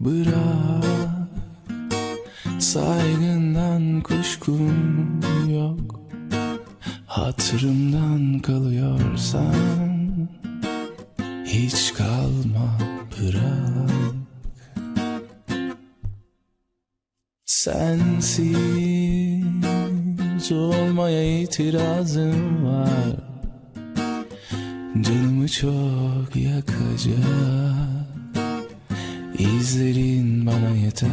Bırak. Saygından kuşkum yok. Hatırımdan kalıyorsan Hiç kalma bırak. Sensiz olmaya itirazım var. Canımı çok yakacak İzlerin bana yeter.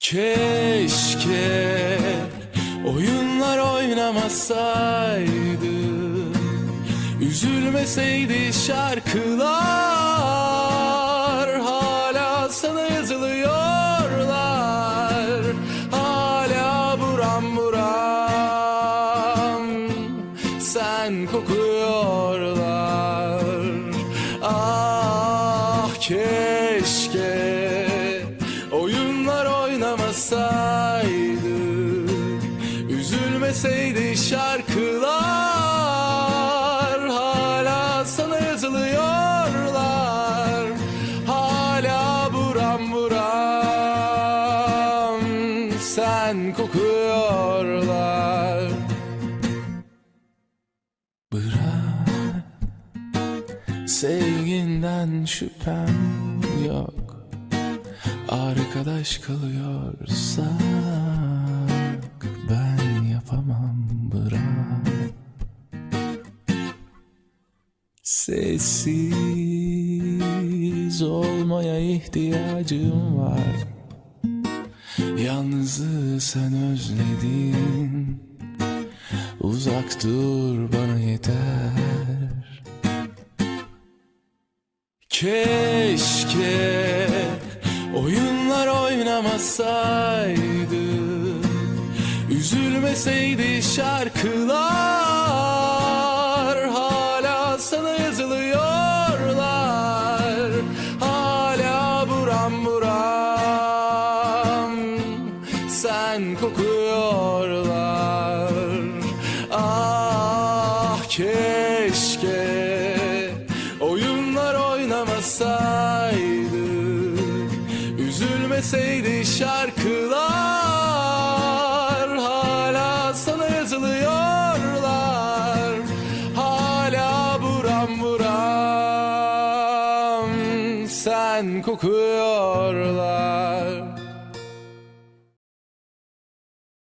Keşke oyunlar oynamasaydı Üzülmeseydi şarkılar. Hala sana yazılıyorlar. Hala buram buram. Sen kokuyorlar keşke oyunlar oynamasaydı Üzülmeseydi şarkılar. Hala sana yazılıyorlar Hala buram buram. Sen kokuyorlar Sevginden şüphem yok. Arkadaş kalıyorsak Ben yapamam bırak. Sessiz olmaya ihtiyacım var. Yalnızlığı sen özledin. Uzak dur bana yeter Keşke oyunlar oynamasaydı Üzülmeseydi şarkılar oynamasaydı Üzülmeseydi şarkılar. Hala sana yazılıyorlar Hala buram buram. Sen kokuyorlar